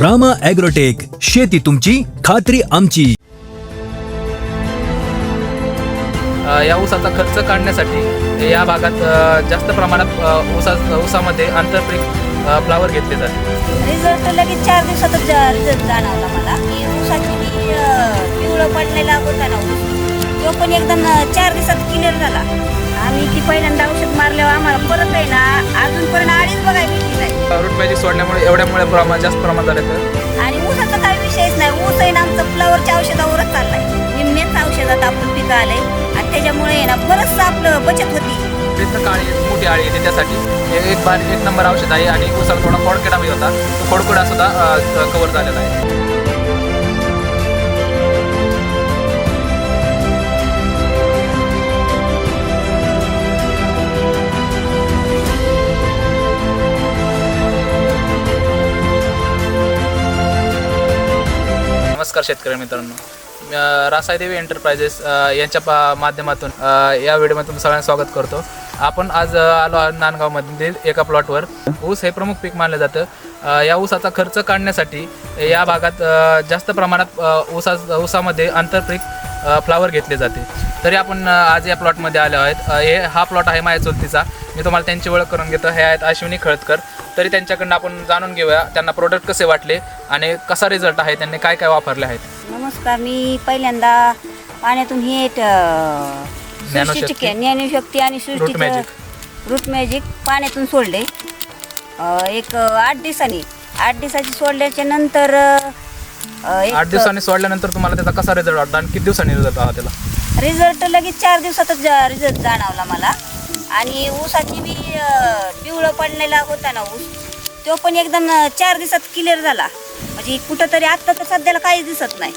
Rama agrotech शेती तुमची खात्री आमची. अ, या ऊसाचा खर्च काढण्यासाठी या भागात अ, जास्त प्रमाणात अ, ऊसा ऊसामध्ये आंतरपीक अ, फ्लावर घेतले जाते. रिझल्ट लगेच चार दिवसातच जा- रिझल्ट जाणवला मला की ऊसाची अं, पिवळं पडलेला होता ना ऊस तो पण एकदम अं, चार दिवसात क्लिअर झाला. आम्ही की पहिल्यांदा औषध मारल्यावर आम्हाला परत आहे ना अजूनपर्यंत अडीच बघायला भेटली नाही. रूट मॅजिक सोडल्यामुळे एवढ्यामुळे प्रमाण जास्त प्रमाण झाले तर आणि ऊसाचा काही विषयच नाही. ऊस आहे ना आमचं फ्लावरच्या औषधावरच चाललाय. निम्मेच औषधात आपण पिकं आले आणि त्याच्यामुळे आहे ना बरंचसं आपलं बचत होती. तिथं काळी येते, मोठी आळी येते त्यासाठी. हे एक बार एक नंबर औषध आहे आणि ऊसाला थोडा खोडकिडा बी होता. तो खोडकिडा सुद्धा कव्हर झालेला आहे. नमस्कार शेतकरी मित्रांनो. रासायदेवी एंटरप्राइजेस यांच्या पा माध्यमातून या व्हिडिओमध्ये तुमचं सगळ्यांना स्वागत करतो. आपण आज आलो आहोत नांदगावमधील एका प्लॉटवर ऊस हे प्रमुख पीक मानलं जातं. या ऊसाचा खर्च काढण्यासाठी या भागात जास्त प्रमाणात ऊसा ऊसामध्ये आंतरपीक फ्लावर घेतले जाते. तरी आपण आज या प्लॉटमध्ये आलो आहेत. हे हा प्लॉट आहे माझ्या चुलतीचा मी तुम्हाला त्यांची ओळख करून घेतो. हे आहेत अश्विनी खळदकर. तरी त्यांच्याकडनं आपण जाणून घेऊया त्यांना प्रोडक्ट कसे वाटले आणि कसा रिझल्ट आहे त्यांनी काय काय वापरले आहेत. नमस्कार मी पहिल्यांदा पाण्यातून हे ज्ञानशक्ती. आणि सृष्टीचं magic. रूट मॅजिक पाण्यातून सोडले. एक आठ दिवसांनी आठ दिवसाची सोडल्याच्या नंतर अं, एक आठ दिवसांनी सोडल्यानंतर तुम्हाला त्याचा कसा रिझल्ट वाटला आणि किती दिवसांनी रिझल्ट आला त्याला? रिझल्ट लगेच चार दिवसातच रिझल्ट जाणवला मला. आणि ऊसाची बी अं, पिवळं पडलेला होता ना ऊस तो पण एकदम अं, चार दिवसात क्लिअर झाला. म्हणजे कुठं तरी आत्ता तर सध्याला काहीच दिसत नाही.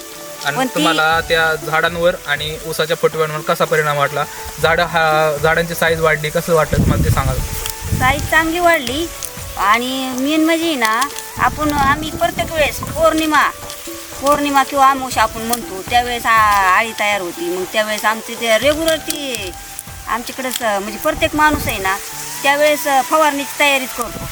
पण आणि ती- तुम्हाला त्या झाडांवर आणि ऊसाच्या फुटव्यांवर कसा परिणाम वाटला? झाड हा झाडांची साईज वाढली कसं वाटलं तुम्हाला ते सांगा. साईज चांगली वाढली. आणि मेन म्हणजे ना आपण आम्ही प्रत्येक वेळेस पौर्णिमा पौर्णिमा किंवा आमोश आपण म्हणतो त्यावेळेस आळी तयार होती. मग त्यावेळेस आमची ते रेग्युलर ती आमच्याकडंच म्हणजे प्रत्येक माणूस आहे ना त्यावेळेस फवारणीची तयारीच करतो.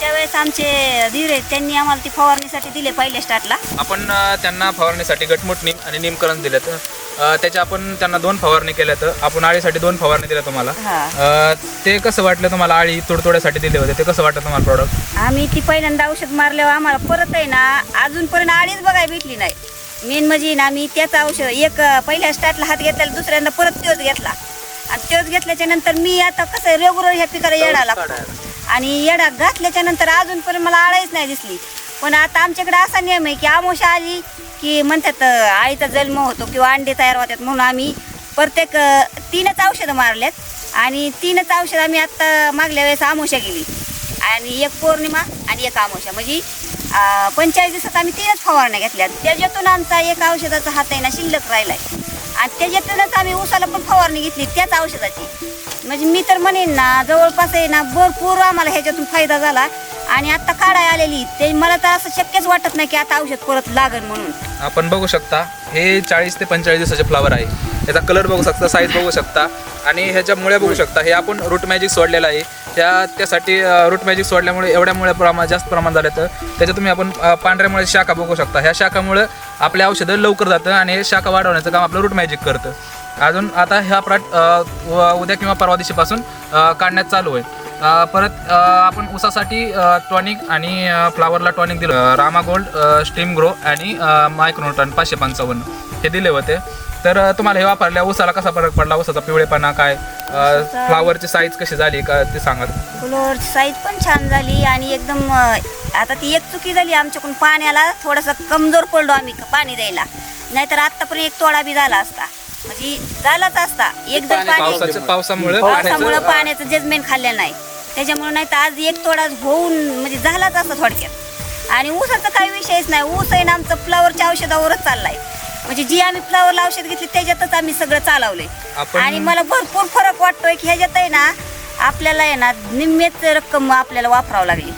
त्यावेळेस आमचे धीर आहेत त्यांनी आम्हाला ती फवारणीसाठी दिले पहिल्या स्टार्टला आपण त्यांना फवारणीसाठी गटमुटणी आणि निमकरण दिलं तर त्याच्या आपण त्यांना दोन फवारणी केल्या तर आपण आळीसाठी दोन फवारणी दिल्या तुम्हाला. अं, ते कसं वाटलं तुम्हाला आळी तुडतोड्यासाठी दिले होते? ते कसं वाटलं तुम्हाला प्रॉडक्ट आम्ही ती पहिल्यांदा औषध मारल्यावर आम्हाला परत आहे ना अजूनपर्यंत आळीच बघायला भेटली नाही. मेन म्हणजे ना मी त्याचं औषध एक अं, पहिल्या स्टार्टला हात घेतला दुसऱ्यांदा परत तोच घेतला. आणि तोच घेतल्याच्या नंतर मी आता कसं रेग्युलर ह्या पिकाला येडा लागतो. आणि येडा घातल्याच्या नंतर अजूनपर्यंत मला आळाईच नाही दिसली. पण आता आमच्याकडे असा नियम आहे की आमोशा आली की म्हणतात आईचा जन्म होतो किंवा अंडे तयार होतात म्हणून आम्ही प्रत्येक तीनच औषधं मारल्यात. आणि तीनच औषधं आम्ही आत्ता मागल्या वेळेस आमोशा गेली आणि एक पौर्णिमा आणि एक आमोशा म्हणजे पंचेचाळीस दिवसात आम्ही तीनच फवारण्या घेतल्या त्याच्यातून आमचा एक औषधाचा हात आहे ना शिल्लक राहिला आहे आणि त्याच्यातूनच आम्ही उसाला पण फवारणी घेतली त्याच औषधाची. म्हणजे मी तर म्हणेन ना जवळपास आहे ना भरपूर आम्हाला ह्याच्यातून फायदा झाला. आणि आता काढाय आलेली. ते मला तर असं शक्यच वाटत नाही की आता औषध परत लागल म्हणून. आपण बघू शकता हे चाळीस ते पंचेचाळीस दिवसाचे फ्लावर आहे. याचा कलर बघू शकता साईज बघू शकता. आणि ह्याच्या मुळे बघू शकता हे आपण रूट मॅजिक सोडलेलं आहे. त्या त्यासाठी रूट मॅजिक सोडल्यामुळे एवढ्यामुळे प्रमाण जास्त प्रमाण झालं तर त्याच्यात तुम्ही आपण पांढऱ्यामुळे शाखा बघू शकता. ह्या शाखामुळं आपल्या औषधं लवकर जातं आणि हे शाखा वाढवण्याचं काम आपलं रूट मॅजिक करतं. अजून आता ह्या प्लॉट उद्या किंवा परवा दिवशीपासून काढण्यात चालू आहे. परत आपण ऊसासाठी टॉनिक आणि फ्लावरला टॉनिक दिलं. रामा गोल्ड स्टीम ग्रो आणि मायक्रोटन पाचशे पंचावन्न. हे दिले होते. तर तुम्हाला हे वापरल्या ऊसाला कसा फरक पडला? ऊसाचा पिवळेपणा काय? फ्लावरची साईज कशी झाली? का ते सांगा. फुलोवरची साईज पण छान झाली आणि एकदम आता ती एक चुकी झाली आमच्याकडून. पाण्याला थोडासा कमजोर पडलो आम्ही पाणी द्यायला. नाहीतर आत्तापर्यंत एक तोडा बी झाला असता. म्हणजे झालाच असता. एक जर पाणी पावसामुळे पाण्याचं जजमेंट खाल्लं नाही. त्याच्यामुळे नाही तर आज एक तोडा होऊन म्हणजे झालाच असता थोडक्यात. आणि ऊसाचा काही विषयच नाही. ऊस आहे ना आमचं फ्लावरच्या औषधावरच चाललाय. म्हणजे जी आम्ही फ्लावरला औषध घेतली त्याच्यातच आम्ही सगळं चालवलंय. आणि मला भरपूर फरक वाटतोय की ह्याच्यात आहे ना आपल्याला आहे ना निम्मेच रक्कम आपल्याला वापरावं लागली.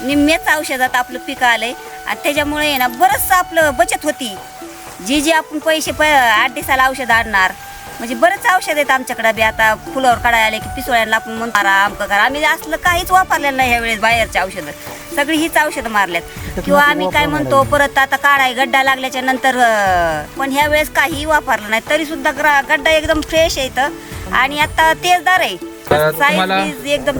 निम्मेच औषधात आपलं पीक आलंय. आणि त्याच्यामुळे आहे ना बरंचसं आपलं बचत होती. जी जी आपण पैसे प आठ दिवसाला औषध आणणार म्हणजे बरेच औषध आहेत आमच्याकडे बी. आता फुलावर काढायला आले की पिसोळ्यांना आपण म्हणतो "मारा, अमकं करा. आम्ही असलं काहीच वापरलेलं नाही ह्या वेळेस बाहेरचे औषधं. सगळी हीच औषधं मारल्यात. किंवा आम्ही काय म्हणतो परत आता काढाय गड्डा लागल्याच्या नंतर पण ह्या वेळेस काही वापरलं नाही. तरी सुद्धा ग्रा- गड्डा एकदम फ्रेश आहे आणि आता तेजदार आहे. तुम्हाला- एकदम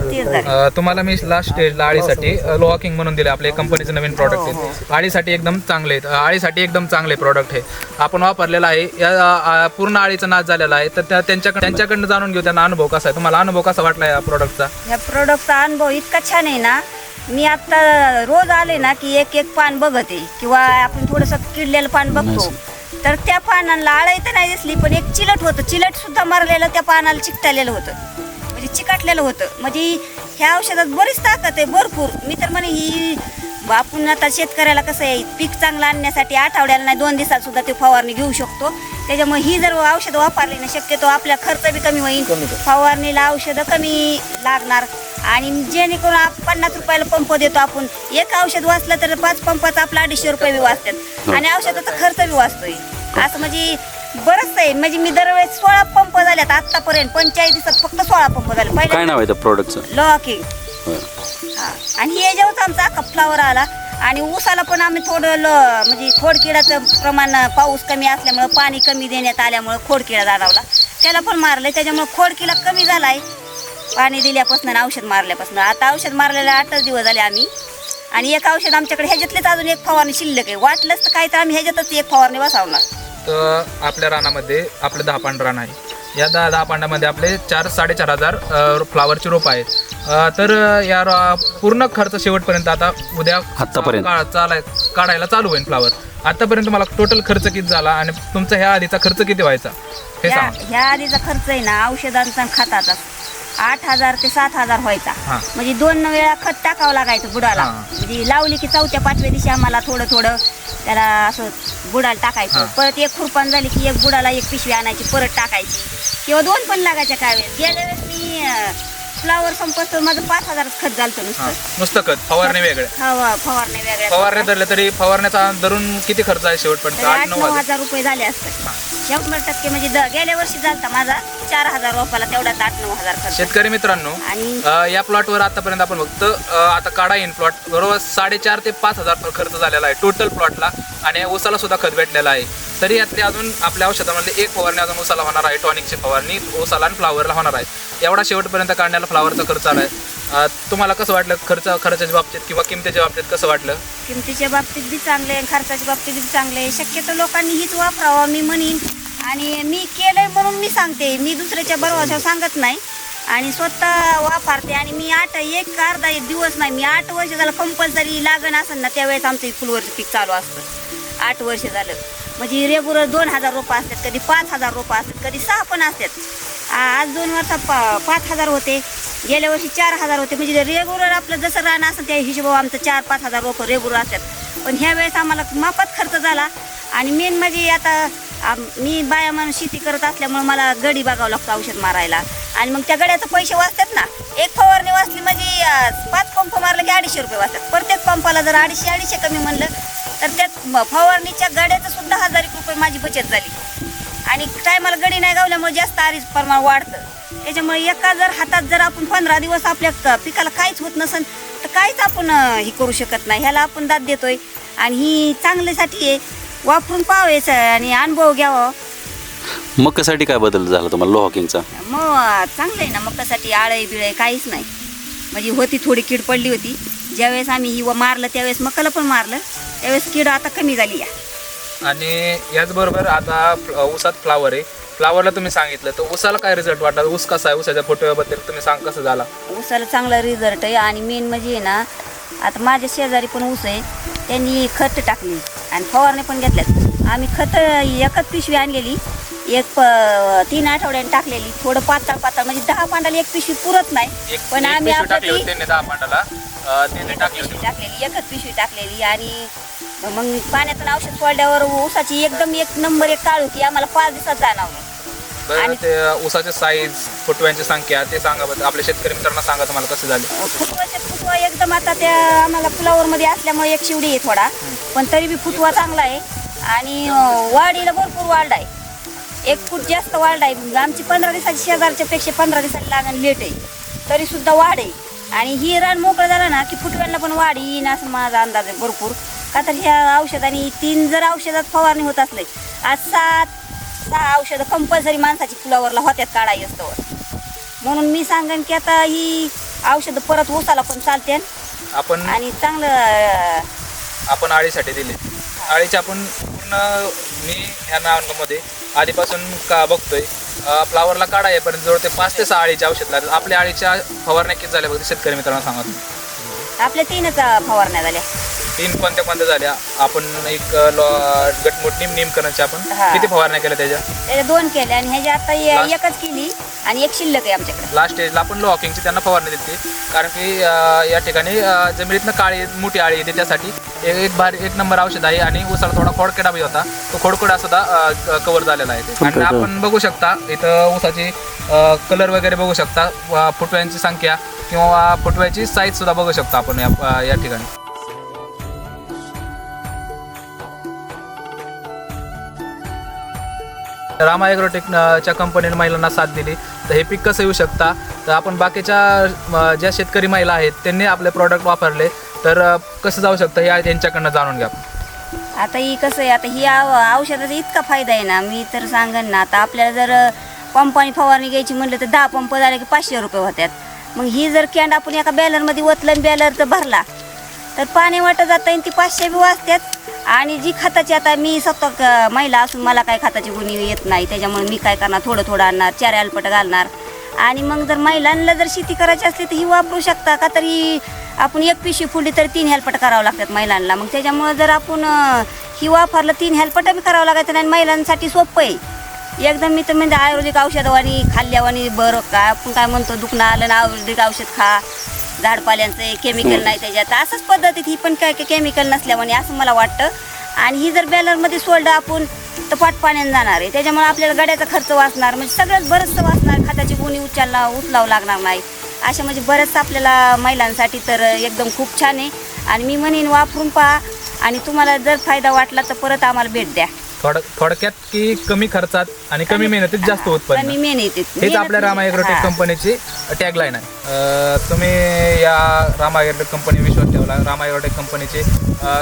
अ, मी लास्ट स्टेजला आळीसाठी लोहा किंग म्हणून दिले आपल्या कंपनीचं नवीन प्रॉडक्ट आहे. आळीसाठी एकदम चांगले आहेत. आळीसाठी एकदम चांगले प्रॉडक्ट आहे. आपण वापरलेला आहे. या अ, पूर्ण आळीचा नाश झालेला आहे. तर त्या त्यांच्याकडे त्यांच्याकडनं जाणून घेऊ त्यांना अनुभव कसा आहे. तुम्हाला अनुभव कसा वाटला या प्रॉडक्टचा ह्या प्रोडक्टचा अनुभव इतका छान आहे ना. मी आता रोज आले ना की एक एक पान बघते. किंवा आपण थोडंसं किडलेलं पान बघतो. तर त्या पानाला आळाई तर नाही दिसली पण एक चिलट होतं. चिलट सुद्धा मारलेलं त्या पानाला चिकटलेलं होतं. चिकटलेलं होतं. म्हणजे ह्या औषधात बरीच ताकद आहे भरपूर. मी तर म्हणे ही आपण आता शेतकऱ्याला कसं आहे पीक चांगलं आणण्यासाठी आठवड्याला नाही दोन दिवसात सुद्धा ते फवारणी घेऊ शकतो. त्याच्यामुळे ही जर औषधं वापरली ना शक्यतो आपला खर्च बी कमी होईल. फवारणीला औषधं कमी लागणार. आणि जेणेकरून पन्नास रुपयाला पंप देतो आपण. एक औषध वाचलं तर पाच पंपाचा आपला अडीचशे रुपये बी वाचतात. आणि औषधाचा खर्च बी वाचतोय. असं म्हणजे बरंच आहे. म्हणजे मी दरवेळेस सोळा पंप झाल्यात आतापर्यंत पंचेचाळीस दिवसात फक्त सोळा पंप झाले. काय नाव आहे त्या प्रोडक्टचं लॉकिंग. हा. आणि हे जेव्हा आमचा अख्खा फ्लावर आला. आणि ऊसाला पण आम्ही थोडं ल म्हणजे खोडकिडाचं प्रमाण पाऊस कमी असल्यामुळं पाणी कमी देण्यात आल्यामुळं खोडकिडा जाणवला. त्याला पण मारलं त्याच्यामुळं खोडकिडा कमी झाला आहे पाणी दिल्यापासून आणि औषध मारल्यापासून. आता औषध मारलेलं आठच दिवस झाले आम्ही. आणि एक औषध आमच्याकडे ह्याच्यातलेच अजून एक फवारणी शिल्लक आहे. वाटलंच तर काही तर आम्ही ह्याच्यातच एक फवारणी बसवणार. तर आपल्या रानामध्ये आपले दहा पांढ रान आहे. या दहा दहा पांडामध्ये आपले चार साडेचार हजार अ, फ्लावरची रोपं आहेत. अ, तर या रो- पूर्ण खर्च शेवटपर्यंत आता उद्या आत्तापर्यंत. का- चालाय काढायला चालू होईल फ्लावर. आतापर्यंत मला टोटल खर्च किती झाला आणि तुमचा ह्या आधीचा खर्च किती व्हायचा? हे ह्या सांगा. ह्या आधीचा खर्च आहे ना औषधांचा आणि खताचा. आठ हजार ते सात हजार व्हायचा हा. म्हणजे दोन वेळा खत टाकावं लागायचं बुडाला हा. म्हणजे लावली की चौथ्या पाचव्या दिवशी आम्हाला थोडं थोडं त्याला असं बुडाला टाकायचं हा. परत एक खुरपान झाली की एक बुडाला एक पिशवी आणायची परत टाकायची किंवा दोन पण लागायच्या काय वेळेस गेल्या वेळेस मी फ्लावर संपत माझं पाच हजारच खत झालं हा नुसतं. नुसतं खत. फवारणी वेगळे. हवा फवारणी वेगळ्या फवारणी धरले तरी फवारण्याचा धरून किती खर्च आहे शेवटपर्यंत? तरी आठ नऊ हजार. हजार रुपये झाले असतात शंभर टक्के म्हणजे द- गेल्या वर्षी झालता माझा चार हजार रुपयाला तेवढाच आठ नऊ हजार खर्च. शेतकरी मित्रांनो आणि अ, या प्लॉटवर आतापर्यंत आपण फक्त अ, आता काढा येईन प्लॉट. बरोबर साडेचार ते पाच हजार खर्च झालेला आहे टोटल प्लॉटला आणि ऊसाला सुद्धा खत भेटलेला आहे. तरी यातले अजून आपल्या औषधामध्ये एक फवारणी अजून ऊसाला होणार आहे. टॉनिकची फवारणी ऊसाला आणि फ्लावरला होणार आहे. एवढा शेवटपर्यंत काढण्याला फ्लावरचा खर्च आला आहे तुम्हाला कसं वाटलं खर्च खर्चाच्या बाबतीत किंवा किमतीच्या बाबतीत कसं वाटलं? किमतीच्या बाबतीत बी चांगले आहे, खर्चाच्या बाबतीत बी चांगले आहे. शक्यतो लोकांनी हीच वापरावं मी म्हणेन. आणि मी केलंय म्हणून मी सांगते. मी दुसऱ्याच्या बरोबर सांगत नाही. आणि स्वतः वापरते. आणि मी आठ एक अर्धा एक दिवस नाही मी आठ वर्ष झालं कंपल्सरी लागण असेल ना त्यावेळेस आमचं फुलवरचं पीक चालू असतं. आठ वर्ष झालं. म्हणजे रेगुलर दोन हजार रोपं असतात कधी पाच हजार रोपं असतात कधी सहा पण असतात. आज दोन वर्षात पा पाच हजार होते. गेल्या वर्षी चार हजार होते. म्हणजे रेगुलर आपलं जसं रान असेल त्या हिशोबा आमचं चार पाच हजार रोप रेगुलर असतात. पण ह्या वेळेस आम्हाला माफत खर्च झाला. आणि मेन म्हणजे आता मी बाया माणूस शेती करत असल्यामुळे मला गडी बघावं लागतं औषध मारायला. आणि मग त्या गड्याचं पैसे वाचतात ना. एक फवारणी वाचली म्हणजे पाच पंप मारलं की अडीचशे रुपये वाचतात. प्रत्येक पंपाला जर अडीचशे अडीचशे कमी म्हणलं तर त्यात फवारणीच्या गड्याचं सुद्धा हजार एक रुपये माझी बचत झाली. आणि टायमाला गडी नाही गावल्यामुळे जास्त आरीच प्रमाण वाढतं. त्याच्यामुळे एका जर हातात जर आपण पंधरा दिवस आपल्या पिकाला काहीच होत नसेल तर काहीच आपण हे करू शकत नाही. ह्याला आपण दाद देतोय. आणि ही चांगल्यासाठी आहे. वापरून पाहायचं आणि अनुभव घ्यावा. मकासाठी काय बदल झाला तुम्हाला लोहकिंगचा मग चांगलं आहे ना. मग त्यासाठी आळई बिळई काहीच नाही. म्हणजे होती थोडी कीड पडली होती. ज्यावेळेस आम्ही ही व मारलं त्यावेळेस मकाला पण मारलं. त्यावेळेस कीड आता कमी झाली या आणि याचबरोबर आता ऊसात फ्लावर आहे. फ्लावरला तुम्ही सांगितलं तर ऊसाला काय रिझल्ट वाटला? ऊस कसा आहे? ऊसाच्या फोटोबद्दल तुम्ही सांग कसं झाला? ऊसाला चांगला रिझल्ट आहे आणि मेन म्हणजे आहे ना आता माझ्या शेजारी पण ऊस आहे. त्यांनी खत टाकली आणि फवारणी पण घेतल्यात. आम्ही खत एकच पिशवी आणलेली. एक प तीन आठवड्याने टाकलेली. थोडं पातळ पातळ म्हणजे दहा पांडाला एक पिशवी पुरत नाही. पण आम्ही आपलं टाकलेली एकच पिशवी टाकलेली. आणि मग पाण्यातून औषध सोडल्यावर ऊसाची एकदम एक नंबर एक काळू की आम्हाला पाच दिवसात जाणवलं बरं आणि- ते ऊसाचे साईज फुटव्यांची संख्या ते सांगा बरं. आपल्या शेतकरी मित्रांना सांगा तुम्हाला कसं झाले. फुटवाचे फुटवा एकदम आता त्या आम्हाला फ्लावर मध्ये असल्यामुळे एक शिवडी आहे थोडा. पण तरी बी फुटवा चांगला आहे. आणि अं, वाढीला भरपूर वाढ आहे. एक फूट जास्त वाढ आहे. आमची पंधरा दिवसाची शेजारच्या पेक्षा पंधरा दिवसाची लागण लेट आहे. तरी सुद्धा वाढ आहे. आणि ही रान मोकळं झालं ना की फुटव्यांना पण वाढ येईन असं माझा अंदाज आहे भरपूर. का तर ह्या औषधाने तीन जर औषधात फवारणी होत असले आज सात सहा औषधं कंपल्सरी माणसाची फुलावरला होत्यात काढाई असतं म्हणून मी सांगेन की आता ही औषधं परत ऊसाला पण चालते. आपण आणि चांगलं आपण आळीसाठी दिले. आळीचे आपण पूर्ण मी ह्या नावांमध्ये आधीपासून का बघतोय फ्लावरला काढा येईपर्यंत जवळ ते पाच ते सहा आळीचे औषध लागतात. आपल्या आळीच्या फवारण्या किती झाल्या बघते शेतकरी मित्रांनो सांगा तुम्ही. आपल्या तीनच फवारण्या झाल्या. तीन कोणत्या कोणत्या झाल्या? आपण एक गटमुट निम निम करायचे आपण. हा. किती फवारण्या केल्या त्याच्या? त्याच्या दोन केल्या आणि ह्याच्या आता एकच केली आणि एक शिल्लक आहे आमच्याकडे. लास्ट स्टेजला आपण लो हॉकिंगची त्यांना फवारणी दिली कारण की अं, या ठिकाणी अं, जमिनीतनं काळी मोठी आळी येते त्यासाठी. एक एक भारी एक नंबर औषध आहे आणि उसाला थोडा खोडकेडा बी होता. तो खोडकोडा सुद्धा कव्हर झालेला आहे. ते. आणि आपण बघू शकता इथं उसाची कलर वगैरे बघू शकता. फुटव्यांची संख्या किंवा फुटव्याची साईज सुद्धा बघू शकता आपण या ठिकाणी. रामा ॲग्रोटेकच्या कंपनीने महिलांना साथ दिली. तर हे पीक कसं येऊ शकता? तर आपण बाकीच्या ज्या शेतकरी महिला आहेत त्यांनी आपले प्रॉडक्ट वापरले. तर कसं जाऊ शकतं या यांच्याकडनं जाणून घ्या आता ही कसं आहे आता ही औषधाचा इतका फायदा आहे ना मी तर सांगेन ना आता आपल्याला जर पंपाने फवारणी घ्यायची म्हणलं तर दहा पंप झाले की पाचशे रुपये होत्यात. मग ही जर कॅन्ड आपण एका बॅलरमध्ये ओतलं बॅलर तर भरला तर पाणी वाटत जातं आणि ती पाचशे बी वाचतात आणि जी खताची आता मी स्वतः महिला असून मला काय खताची गुणी येत नाही. त्याच्यामुळे मी काय करणार? थोडं थोडं आणणार चार अलपट घालणार. आणि मग जर महिलांना जर शेती करायची असली तर ही वापरू शकता का? तर ही आपण एक पिशवी फुडली तर तीन हेल्पट करावं लागतात महिलांना. मग त्याच्यामुळं जर आपण ही वापरलं तीन हेल्पट बी करावं लागायचं आणि महिलांसाठी सोपं आहे. एकदम मी तर म्हणजे आयुर्वेदिक औषधवानी खाल्ल्यावानी बरं का? आपण काय म्हणतो दुखणं आलं ना आयुर्वेदिक औषध खा. झाडपाल्यांचं केमिकल नाही त्याच्यात. असंच पद्धतीत ही पण काय काय केमिकल नसल्यावानी असं मला वाटतं. आणि ही जर बॅलरमध्ये सोडलं आपण तर पाट पाण्याने जाणार आहे. त्याच्यामुळे आपल्याला गाड्याचा खर्च वाचणार. म्हणजे सगळंच बरंचसं वाचणार खताची गुणी उचलला उचलावं लागणार नाही. अशा म्हणजे बरंचसं आपल्याला महिलांसाठी तर एकदम खूप छान आहे. आणि मी म्हणेन वापरून पहा. आणि तुम्हाला जर फायदा वाटला तर परत आम्हाला भेट द्या. थोड थोडक्यात की कमी खर्चात आणि कमी मेहनतीत जास्त कमी उत्पन्न. मेहनतीत. हेच आपल्या रामा ॲग्रोटेक हा. कंपनीची टॅगलाईन आहे. तुम्ही या रामा ॲग्रोटेक कंपनी विश्वास ठेवला. रामा ॲग्रोटेक कंपनीचे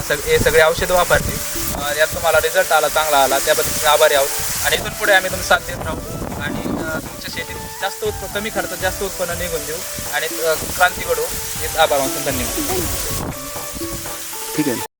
सग हे सगळे औषधं वापरली अं, यात तुम्हाला रिझल्ट आला चांगला आला त्याबद्दल तुम्ही आभारी आहोत. आणि इथून पुढे आम्ही तुम्ही साथ देत राहू. आणि तुमच्या शेतीत जास्त उत्प कमी खर्चात जास्त उत्पन्न निघून देऊ. आणि क्रांती घडवू. हेच आभार मानतो. धन्यवाद. ठीक आहे.